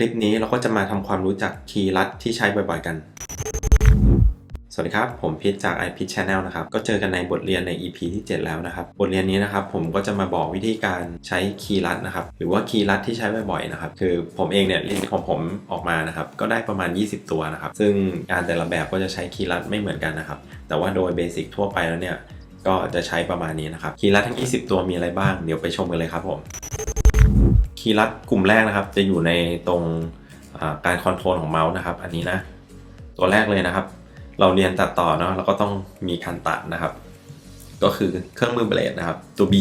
คลิปนี้เราก็จะมาทำความรู้จักคีย์ลัดที่ใช้บ่อยๆกัน สวัสดีครับ ผมพิชจาก i p i t Channel นะครับ ก็เจอกันในบทเรียนใน EP ที่ 7 แล้วนะครับ บทเรียนนี้นะครับ ผมก็จะมาบอกวิธีการใช้คีย์ลัดนะครับ หรือว่าคีย์ลัดที่ใช้บ่อยๆนะครับ คือผมเองเนี่ยลิสต์ของผมออกมานะครับ ก็ได้ประมาณ 20 ตัวนะครับ ซึ่งงานแต่ละแบบก็จะใช้คีย์ลัดไม่เหมือนกันนะครับ แต่ว่าโดยเบสิกทั่วไปแล้วเนี่ย ก็จะใช้ประมาณนี้นะครับ คีย์ลัดทั้ง 20 ตัวมีอะไรบ้าง เดี๋ยวไปชมกันเลยครับผม คีย์ลัดกลุ่มแรกนะครับ จะอยู่ในตรงการคอนโทรลของเมาส์นะครับ อันนี้นะ ตัวแรกเลยนะครับ เราเรียนตัดต่อเนาะแล้วก็ต้องมีคันตัดนะครับ ก็คือเครื่องมือเบลดนะครับ ตัว B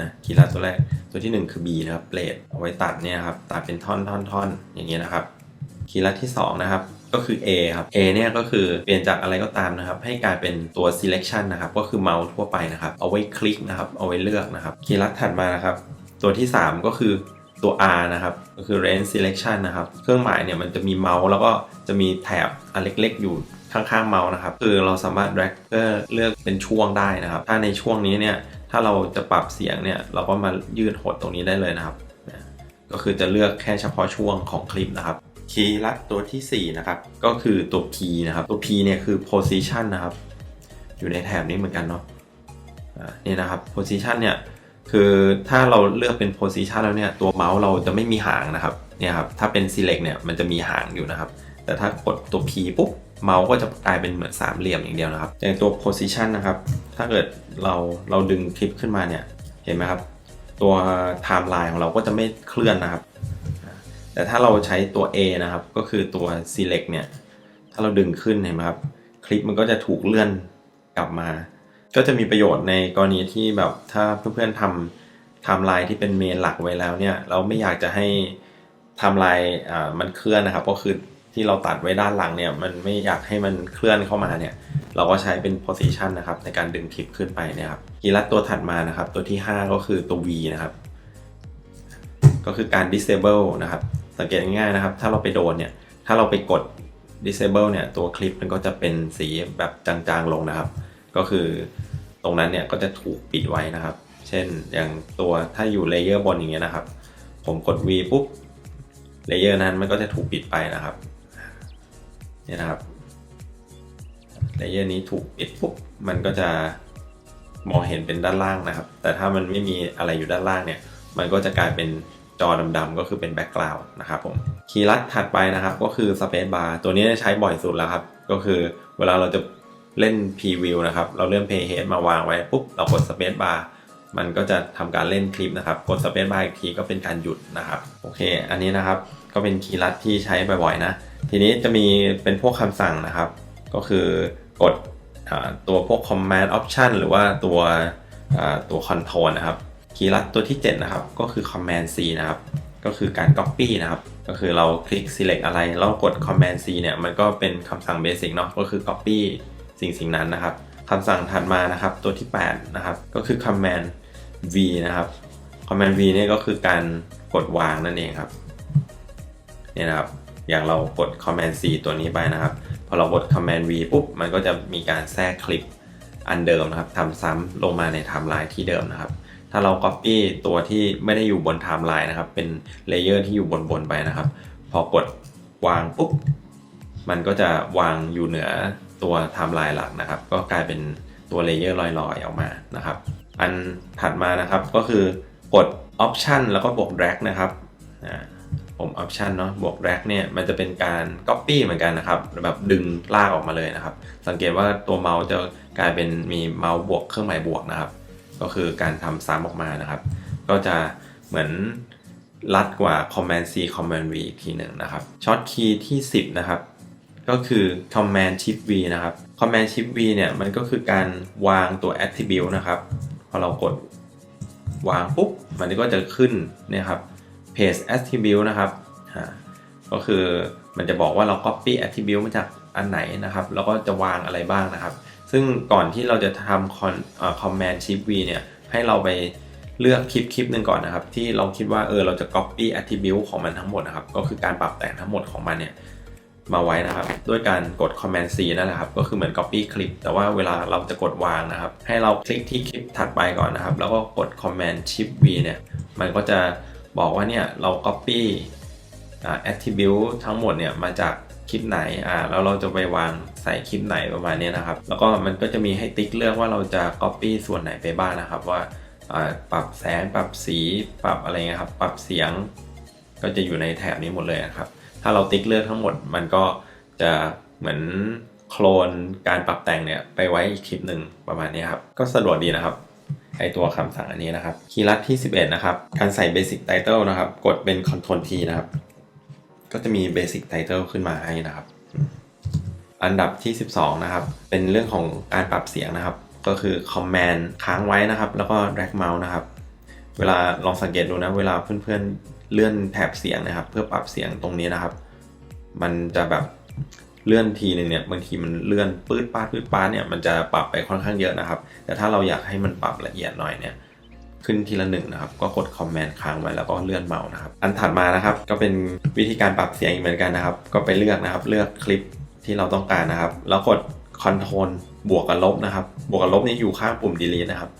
นะคีย์ลัดตัวแรก ตัวที่ 1 คือ B นะครับเบลดเอาไว้ตัดเนี่ยครับตัดเป็นท่อนท่อนท่อนอย่างเงี้ยนะครับ คีย์ลัดที่ 2 นะครับก็คือ A ครับ A เนี่ยก็คือเปลี่ยนจากอะไรก็ตามนะครับ ให้กลายเป็นตัว selection นะครับ ก็คือเมาส์ทั่วไปนะครับ เอาไว้คลิกนะครับ เอาไว้เลือกนะครับ คีย์ลัดถัดมานะครับ ตัวที่ 3 ก็คือ ตัว R นะครับ ก็คือ range selection นะครับ เครื่องหมายเนี่ยมันจะมีเมาส์แล้วก็จะมีแถบอันเล็กๆอยู่ข้างๆเมาส์นะครับ คือเราสามารถ drag เพื่อเลือกเป็นช่วงได้นะครับ ถ้าในช่วงนี้เนี่ย ถ้าเราจะปรับเสียงเนี่ย เราก็มายืดหดตรงนี้ได้เลยนะครับ ก็คือจะเลือกแค่เฉพาะช่วงของคลิปนะครับคีย์ลัดตัวทีสี่4 นะครับ ก็คือตัว P นะครับ ตัว P เนี่ยคือ position นะครับ อยู่ในแถบนี้เหมือนกันเนาะอ่านี่นะครับ position เนี่ย คือถ้าเราเลือกเป็น position แล้วเนี่ยตัวเมาส์เราจะไม่มีหางนะครับเนี่ยครับถ้าเป็น select เนี่ยมันจะมีหางอยู่นะครับ แต่ถ้ากดตัว P ปุ๊บเมาส์ก็จะกลายเป็นเหมือนสามเหลี่ยมอย่างเดียวนะครับอย่างตัว position นะครับ ถ้าเกิดเราเราดึงคลิปขึ้นมาเนี่ยเห็นไหมครับ ตัว timeline ของเราก็จะไม่เคลื่อนนะครับ แต่ถ้าเราใช้ตัว A นะครับก็คือตัว select เนี่ยถ้าเราดึงขึ้นเห็นไหมครับ คลิปมันก็จะถูกเลื่อนกลับมา ก็จะมีประโยชน์ในกรณีที่แบบถ้าเพื่อนๆทำไทม์ไลน์ที่เป็นเมนหลักไว้แล้วเนี่ย เราไม่อยากจะให้ไทม์ไลน์อ่ามันเคลื่อนนะครับก็คือที่เราตัดไว้ด้านหลังเนี่ย มันไม่อยากให้มันเคลื่อนเข้ามาเนี่ย เราก็ใช้เป็น position นะครับ ในการดึงคลิปขึ้นไปเนี่ยครับกีรัดตัวถัดมานะครับ ตัวที่ 5 ก็คือตัว V นะครับ ก็คือการ disable นะครับ สังเกตง่ายๆนะครับ ถ้าเราไปโดนเนี่ย ถ้าเราไปกด disable เนี่ย ตัวคลิปมันก็จะเป็นสีแบบจางๆลงนะครับ ก็คือตรงนั้นเนี่ยก็จะถูกปิดไว้นะครับ เช่นอย่างตัวถ้าอยู่เลเยอร์บนอย่างเงี้ยนะครับ ผมกด V ปุ๊บเลเยอร์นั้นมันก็จะถูกปิดไปนะครับนี่นะครับเลเยอร์นี้ถูกปิดปุ๊บมันก็จะมองเห็นเป็นด้านล่างนะครับ แต่ถ้ามันไม่มีอะไรอยู่ด้านล่างเนี่ย มันก็จะกลายเป็นจอดำๆก็คือเป็นแบ็กกราวด์นะครับผมคีย์ลัดถัดไปนะครับก็คือ Space Bar ตัวนี้ใช้บ่อยสุดแล้วครับ ก็คือเวลาเราจะ เล่น Preview นะครับ เราเลื่อน Playhead มาวางไว้ปุ๊บ เรากด Space Bar มันก็จะทำการเล่นคลิปนะครับ กด Space Bar อีกทีก็เป็นการหยุดนะครับ โอเค อันนี้นะครับ ก็เป็นคีย์ลัดที่ใช้บ่อยๆนะ ทีนี้จะมีเป็นพวกคำสั่งนะครับ ก็คือกดอตัวพวก command option หรือว่าตัวตัว control นะครับ คีย์ลัดตัวที่ 7 นะครับ ก็คือ command C นะครับ ก็คือการ copy นะครับก็คือเราคลิก select อะไร แล้วกด command C เนี่ย มันก็เป็นคำสั่ง basic เนาะ ก็คือ copy สิ่งสิ่งนั้นนะครับคำสั่งถัดมานะครับตัวที่8นะครับก็คือ command V นะครับ command V เนี่ยก็คือการกดวางนั่นเองครับเนี่ยนะครับอย่างเรากด command C ตัวนี้ไปนะครับ พอเรากด command V ปุ๊บมันก็จะมีการแทรกคลิปอันเดิมนะครับทำซ้ำลงมาในไทม์ไลน์ที่เดิมนะครับ ถ้าเรา copy ตัวที่ไม่ได้อยู่บนไทม์ไลน์นะครับ เป็นเลเยอร์ที่อยู่บนๆไปนะครับ พอกดวางปุ๊บมันก็จะวางอยู่เหนือ ตัวไทม์ไลน์หลักนะครับ ก็กลายเป็นตัวเลเยอร์ลอยๆ ออกมานะครับ อันถัดมานะครับก็คือกด option แล้วก็บวก drag นะครับผม option เนาะบวก drag เนี่ยมันจะเป็นการ copy เหมือนกันนะครับแบบดึงลากออกมาเลยนะครับ สังเกตว่าตัวเมาส์จะกลายเป็นมีเมาส์บวกเครื่องหมายบวกนะครับ ก็คือการทำซ้ำออกมานะครับ ก็จะเหมือนรัดกว่า command C command V อีกทีหนึ่งนะครับช็อตคีย์ที่ 10 นะครับ ก็คือ command shift V นะครับ command shift V เนี่ยมันก็คือการวางตัว attribute นะครับ พอเรากดวางปุ๊บ มันก็จะขึ้นเนี่ยครับ page attribute นะครับก็คือมันจะบอกว่าเรา copy attribute มาจากอันไหนนะครับ แล้วก็จะวางอะไรบ้างนะครับ ซึ่งก่อนที่เราจะทำ command shift V เนี่ยให้เราไปเลือกคลิปคลิปหนึ่งก่อนนะครับ ที่เราคิดว่าเออเราจะ copy attribute ของมันทั้งหมดนะครับ ก็คือการปรับแต่งทั้งหมดของมันเนี่ย มาไว้นะครับ ด้วยการกด command C นั่นแหละครับ ก็คือเหมือน copy คลิป แต่ว่าเวลาเราจะกดวางนะครับ ให้เราคลิกที่คลิปถัดไปก่อนนะครับ แล้วก็กด command shift V เนี่ย มันก็จะบอกว่าเนี่ยเรา copy อ่า attribute ทั้งหมดเนี่ยมาจากคลิปไหน อ่า แล้วเราจะไปวางใส่คลิปไหนประมาณนี้นะครับ แล้วก็มันก็จะมีให้ติ๊กเลือกว่าเราจะ copy ส่วนไหนไปบ้างนะครับว่าอ่าปรับแสง ปรับสี ปรับอะไรเงี้ยครับ ปรับเสียง ก็จะอยู่ในแถบนี้หมดเลยนะครับ ถ้าเราติ๊กเลือกทั้งหมด มันก็จะเหมือนโคลนการปรับแต่งเนี่ยไปไว้อีกคลิปหนึ่งประมาณนี้ครับ ก็สะดวกดีนะครับไอตัวคำสั่งอันนี้นะครับ คีย์ลัดที่ 11 นะครับ การใส่ Basic Title นะครับ กดเป็น Ctrl T นะครับ ก็จะมี Basic Title ขึ้นมาให้นะครับ อันดับที่ 12 นะครับ เป็นเรื่องของการปรับเสียงนะครับ ก็คือ Command ค้างไว้นะครับ แล้วก็ Drag Mouse นะครับ เวลาลองสังเกตดูนะ เวลาเพื่อน เลื่อนแถบเสียงนะครับ เพื่อปรับเสียงตรงนี้นะครับ มันจะแบบเลื่อนทีนึงเนี่ยบางทีมันเลื่อนปื๊ดปาดปื๊ดปาดเนี่ยมันจะปรับไปค่อนข้างเยอะนะครับ แต่ถ้าเราอยากให้มันปรับละเอียดหน่อยเนี่ยขึ้นทีละหนึ่งนะครับ ก็กดคอมแมนด์ค้างไว้แล้วก็เลื่อนเมาส์นะครับ อันถัดมานะครับ ก็เป็นวิธีการปรับเสียงอีกเหมือนกันนะครับ ก็ไปเลือกนะครับ เลือกคลิปที่เราต้องการนะครับ แล้วกดคอนโทรลบวกกับลบนะครับ บวกกับลบนี่อยู่ข้างปุ่ม delete นะครับ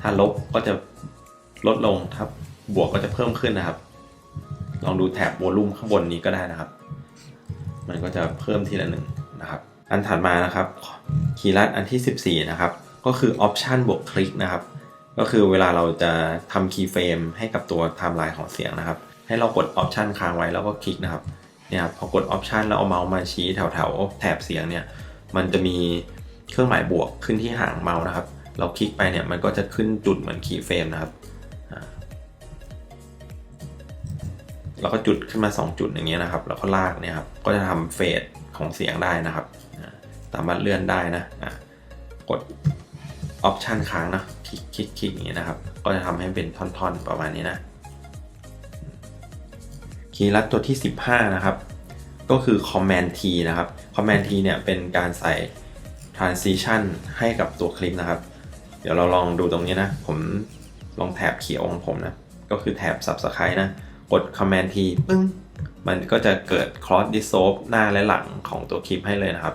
ถ้าลบก็จะลดลงถ้าบ บวกก็จะเพิ่มขึ้นนะครับ ลองดูแถบโวลลุ่มข้างบนนี้ก็ได้นะครับ มันก็จะเพิ่มทีละหนึ่งนะครับ อันถัดมานะครับ คีย์ลัดอันที่ 14 นะครับ ก็คือ Option บวกคลิกนะครับ ก็คือเวลาเราจะทำคีย์เฟรมให้กับตัวไทม์ไลน์ของเสียงนะครับ ให้เรากด Option ค้างไว้แล้วก็คลิกนะครับ เนี่ยครับพอกด Option แล้วเอาเมาส์มาชี้แถวแถวๆแถบเสียงเนี่ย มันจะมีเครื่องหมายบวกขึ้นที่หางเมาส์นะครับ เราคลิกไปเนี่ยมันก็จะขึ้นจุดเหมือนคีย์เฟรมนะครับ แล้วก็จุดขึ้นมา 2 จุดอย่างเงี้ยนะครับ แล้วก็ลากเนี่ยครับ ก็จะทำเฟดของเสียงได้นะครับ สามารถเลื่อนได้นะะกดออปชันค้างนะ คลิกคลิกคลิกอย่างเงี้ยนะครับ ก็จะทำให้เป็นท่อนๆประมาณนี้นะคีย์ลัดตัวที่ 15 นะครับ ก็คือ Command T นะครับ Command T เนี่ยเป็นการใส่ transition ให้กับตัวคลิปนะครับ เดี๋ยวเราลองดูตรงนี้นะ ผมลองแถบเขียวของผมนะ ก็คือแถบ Subscribe นะ กด Command T ปึ้ง มันก็จะเกิด cross dissolve หน้าและหลังของตัวคลิปให้เลยนะครับ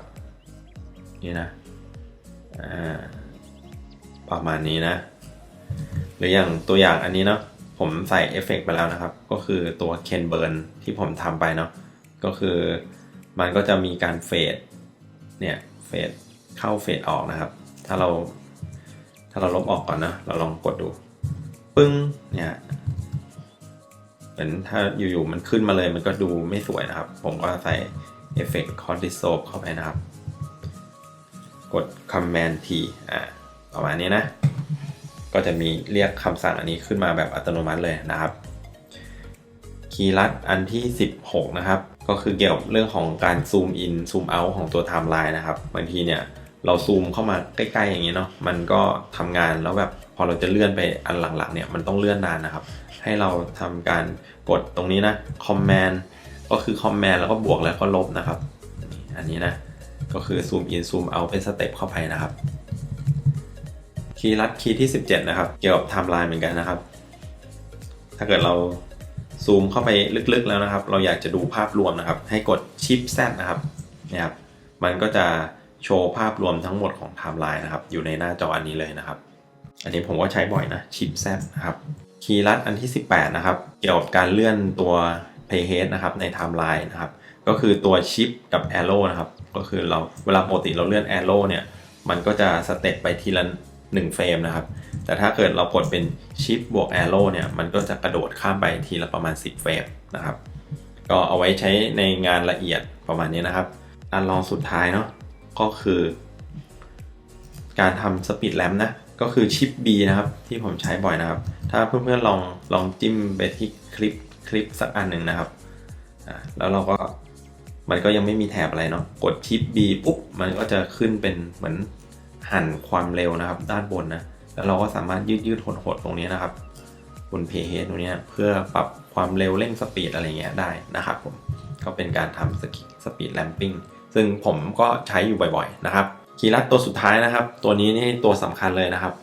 นี่นะประมาณนี้นะ หรืออย่างตัวอย่างอันนี้เนาะผมใส่เอฟเฟกต์ไปแล้วนะครับ ก็คือตัวเคนเบิร์นที่ผมทำไปเนาะก็คือมันก็จะมีการเฟดเนี่ยเฟดเข้าเฟดออกนะครับ ถ้าเราถ้าเราลบออกก่อนนะ เราลองกดดู ปึ้งเนี่ย มือนถ้าอยู่ๆมันขึ้นมาเลยมันก็ดูไม่สวยนะครับ ผมก็ใส่เอฟเฟกต์คอร์ดิโซเข้าไปนะครับ กด Command T อ่าประมาณนี้นะ ก็จะมีเรียกคำสั่งอันนี้ขึ้นมาแบบอัตโนมัติเลยนะครับ คีย์ลัดอันที่ 16 นะครับ ก็คือเกี่ยวกับเรื่องของการซูมอินซูมเอาของตัวไทม์ไลน์นะครับบางทีเนี่ยเราซูมเข้ามาใกล้ ๆ อย่างนี้เนาะมันก็ทำงานแล้วแบบ อเราจะเลื่อนไปอันหลังๆเนี่ยมันต้องเลื่อนนานนะครับ ให้เราทำการกดตรงนี้นะ Command ก็คือ Command แล้วก็บวกแล้วก็ลบนะครับ อันนี้นะก็คือซูมอินซูมเอาเป็นสเต็ปเข้าไปนะครับคีย์ลัดคีย์ที่ 17 นะครับ เกี่ยวกับไทม์ไลน์เหมือนกันนะครับ ถ้าเกิดเราซูมเข้าไปลึกๆแล้วนะครับ เราอยากจะดูภาพรวมนะครับ ให้กดชิป Z นะครับเนี่ยครับ มันก็จะโชว์ภาพรวมทั้งหมดของไทม์ไลน์นะครับ อยู่ในหน้าจออันนี้เลยนะครับ อันนี้ผมก็ใช้บ่อยนะชิป Z นะครับคีย์ลัดอันที่ 18 นะครับ เกี่ยวกับการเลื่อนตัว playhead นะครับในไทม์ไลน์นะครับ ก็คือตัวชิปกับ arrow นะครับ ก็คือเราเวลาปกติเราเลื่อน arrow เนี่ย มันก็จะสเต็ปไปทีละ1เฟรมนะครับ แต่ถ้าเกิดเรากดเป็นชิปบวก arrow เนี่ย มันก็จะกระโดดข้ามไปทีละประมาณ 10 เฟรมนะครับ ก็เอาไว้ใช้ในงานละเอียดประมาณนี้นะครับ อันลองสุดท้ายเนาะ ก็คือ การทำสปีดแรมนะ ก็คือชิป B นะครับ ที่ผมใช้บ่อยนะครับ ถ้าเพื่อนๆลองลองจิ้มไปที่คลิปคลิปสักอันหนึ่งนะครับอ่าแล้วเราก็มันก็ยังไม่มีแถบอะไรเนาะกดชิป B ปุ๊บมันก็จะขึ้นเป็นเหมือนหั่นความเร็วนะครับ ด้านบนนะแล้วเราก็สามารถยืดยืดหดหดตรงนี้นะครับบนเพย์เฮดตรงนี้เพื่อปรับความเร็วเร่งสปีดอะไรเงี้ยได้นะครับผมก็เป็นการทำสปีดแลมปิ้งซึ่งผมก็ใช้อยู่บ่อยๆนะครับ คีย์ลัดตัวสุดท้ายนะครับ ตัวนี้นี่ตัวสำคัญเลยนะครับ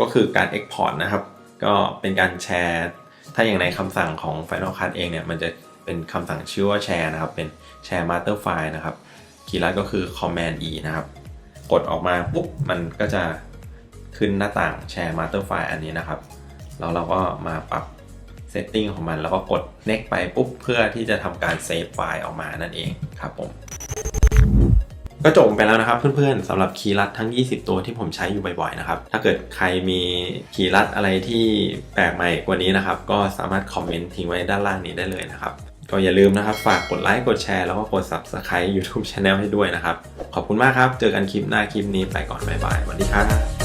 ก็คือการ Export นะครับ ก็เป็นการแชร์ ถ้าอย่างในคำสั่งของ Final Cut เองเนี่ย มันจะเป็นคำสั่งชื่อว่าแชร์นะครับ เป็นแชร์ master file นะครับ คีย์ลัดก็คือ command e นะครับ กดออกมาปุ๊บ มันก็จะขึ้นหน้าต่างแชร์ master file อันนี้นะครับ แล้วเราก็มาปรับ setting ของมัน แล้วก็กด next ไปปุ๊บ เพื่อที่จะทำการเซฟไฟล์ออกมานั่นเองครับผม ก็จบไปแล้วนะครับเพื่อนๆสำหรับคีย์ลัดทั้ง 20 ตัวที่ผมใช้อยู่บ่อยๆนะครับถ้าเกิดใครมีคีย์ลัดอะไรที่แปลกใหม่กว่านี้นะครับก็สามารถคอมเมนต์ทิ้งไว้ด้านล่างนี้ได้เลยนะครับก็อย่าลืมนะครับ ฝากกดไลค์กดแชร์แล้วก็กด Subscribe YouTube Channel ให้ด้วยนะครับ ขอบคุณมากครับ เจอกันคลิปหน้าคลิปนี้ไปก่อน บ๊ายบายสวัสดีครับ